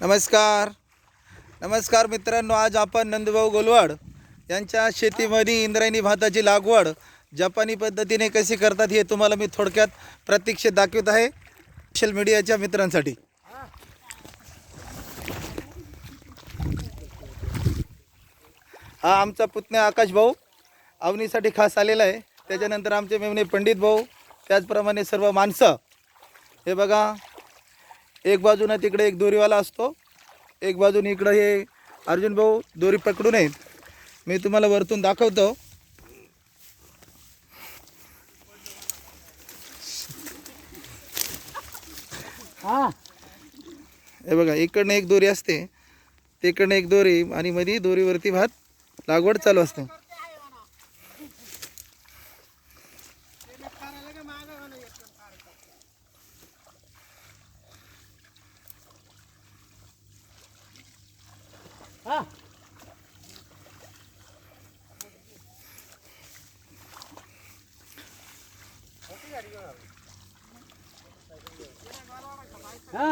नमस्कार. नमस्कार मित्रांनो आज आपण नंदभाऊ गोलवाड यांच्या शेतीमध्ये इंद्रायणी भाताची लागवड जपानी पद्धतीने कशी करतात हे तुम्हाला मी थोडक्यात प्रतीक्षेत दाखवत आहे सोशल मीडियाच्या मित्रांसाठी. हा आमचा पुतण्या आकाश भाऊ अवनीसाठी खास आलेला आहे. त्याच्यानंतर आमचे मेमणे पंडित भाऊ त्याचप्रमाणे सर्व माणसं. हे बघा एक बाजूनं तिकडे एक दोरीवाला असतो. एक बाजूने इकडं हे अर्जुन भाऊ दोरी पकडून आहेत मी तुम्हाला वरतून दाखवतो. हा. हे बघा इकडनं एक दोरी असते. तिकडनं एक दोरी आणि मध्ये दोरीवरती भात लागवड चालू असते. हा हा